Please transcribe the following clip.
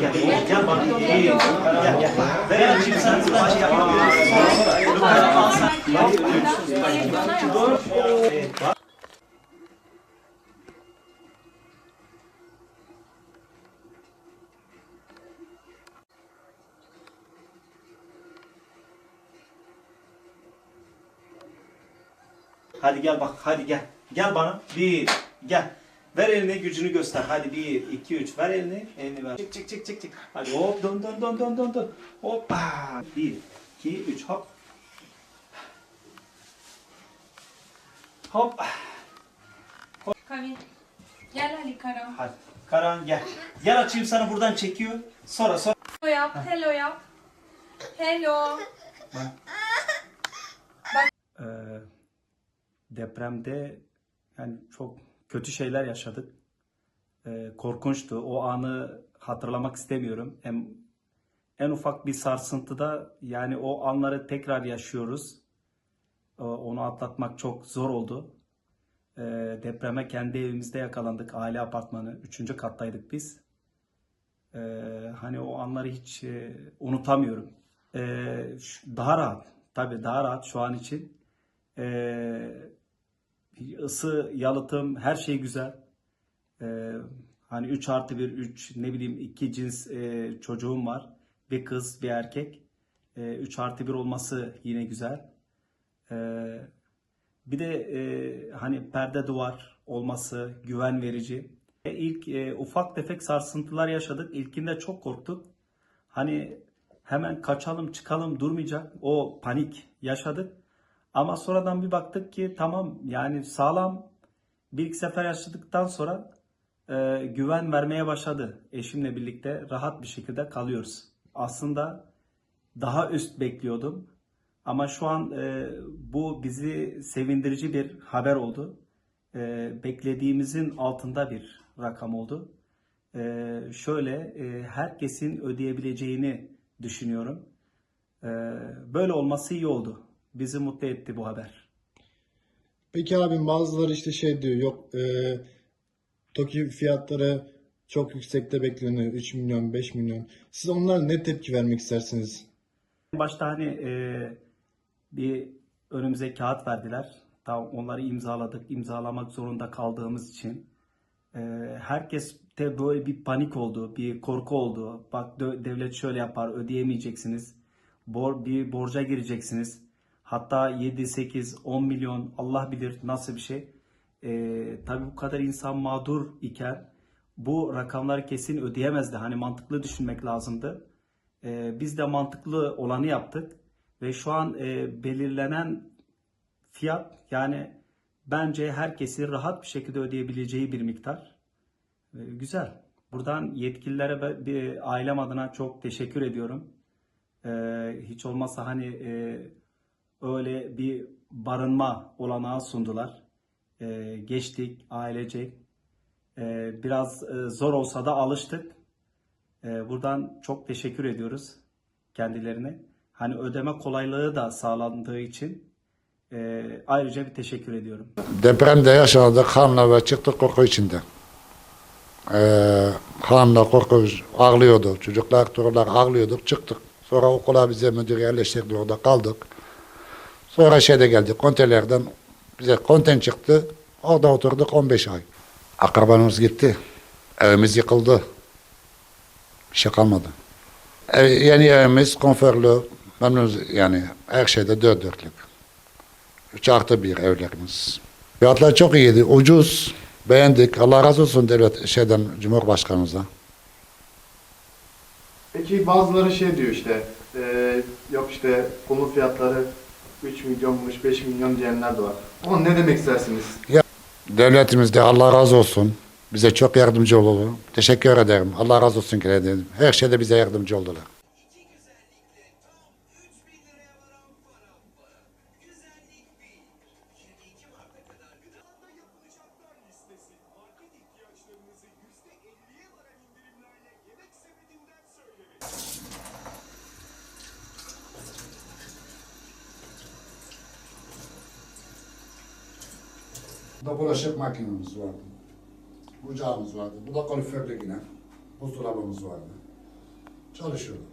Gel, gel. İyi. Gel, gel. Ver açayım sen buradan şey yap. Yukarı al sen. Dur. Evet, bak. Hadi gel bak, hadi gel. Gel bana. Bir, gel. Ver elini gücünü göster. Hadi bir, iki, üç. Ver elini. Elini ver. Çık çık çık çık çık. Hadi hop dön dön dön dön dön dön. Hoppa. Bir, iki, üç hop. Hop. Kavin. Gel Ali Karan. Hadi. Karan gel. Gel açayım sana buradan çekiyor. Sonra sonra. Hello yap. Hello yap. Hello. Ee, depremde yani çok kötü şeyler yaşadık. Ee, korkunçtu. O anı hatırlamak istemiyorum. Hem en ufak bir sarsıntıda yani o anları tekrar yaşıyoruz. Ee, onu atlatmak çok zor oldu. Ee, depreme kendi evimizde yakalandık. Aile apartmanı. Üçüncü kattaydık biz. Ee, hani o anları hiç e, unutamıyorum. Şu- daha rahat. Tabii daha rahat şu an için. Ee, ısı, yalıtım, her şey güzel. Ee, hani 3 artı 1, 3 ne bileyim iki cins e, çocuğum var. Bir kız, bir erkek. 3 artı 1 olması yine güzel. Ee, bir de e, hani perde duvar olması güven verici. E, İlk e, ufak tefek sarsıntılar yaşadık. İlkinde çok korktuk. Hani hemen kaçalım çıkalım durmayacak. O panik yaşadık. Ama sonradan bir baktık ki tamam yani sağlam bir iki sefer yaşadıktan sonra e, güven vermeye başladı. Eşimle birlikte rahat bir şekilde kalıyoruz. Aslında daha üst bekliyordum. Ama şu an e, bu bizi sevindirici bir haber oldu. E, beklediğimizin altında bir rakam oldu. E, şöyle e, herkesin ödeyebileceğini düşünüyorum. E, böyle olması iyi oldu. Bizi mutlu etti bu haber. Peki abi bazıları işte şey diyor yok e, TOKİ fiyatları çok yüksekte bekleniyor 3 milyon 5 milyon. Siz onlara ne tepki vermek istersiniz? Başta hani e, bir önümüze kağıt verdiler. Tamam onları imzaladık. İmzalamak zorunda kaldığımız için. E, herkes de böyle bir panik oldu, bir korku oldu. Bak devlet şöyle yapar, ödeyemeyeceksiniz. Bor, bir borca gireceksiniz. Hatta 7, 8, 10 milyon Allah bilir nasıl bir şey. E, tabii bu kadar insan mağdur iken bu rakamları kesin ödeyemezdi. Hani mantıklı düşünmek lazımdı. Ee, biz de mantıklı olanı yaptık ve şu an e, belirlenen fiyat yani bence herkesin rahat bir şekilde ödeyebileceği bir miktar. Ee, güzel. Buradan yetkililere ve bir ailem adına çok teşekkür ediyorum. Ee, hiç olmazsa hani e, öyle bir barınma olanağı sundular. Ee, geçtik ailecek. Ee, biraz e, zor olsa da alıştık. Ee, Buradan çok teşekkür ediyoruz kendilerine. Hani ödeme kolaylığı da sağlandığı için e, ayrıca bir teşekkür ediyorum. Depremde yaşadık kanla ve çıktık korku içinde. Ee, kanla korku ağlıyordu. Çocuklar, torunlar ağlıyorduk. Çıktık. Sonra okula bize müdür yerleştirdi. Orada kaldık. Sonra şeyde geldik. Kontelerden bize konten çıktı. Orada oturduk 15 ay. Akrabanımız gitti. Evimiz yıkıldı. Bir şey kalmadı. Ev, yeni evimiz konforlu. Memnunuz yani her şeyde dört dörtlük. Üç artı bir evlerimiz. Fiyatlar çok iyiydi. Ucuz. Beğendik. Allah razı olsun devlet şeyden Cumhurbaşkanımıza. Peki bazıları şey diyor işte, e, yok işte konut fiyatları 3 milyonmuş, 5 milyon diyenler de var. Ama ne demek istersiniz? Devletimiz de Allah razı olsun. Bize çok yardımcı oldu. Teşekkür ederim. Allah razı olsun ki. Her şeyde bize yardımcı oldular. Burada bulaşık makinemiz vardı. Bucağımız vardı. Bu da kaloriferli yine. Buzdolabımız vardı. Çalışıyordum.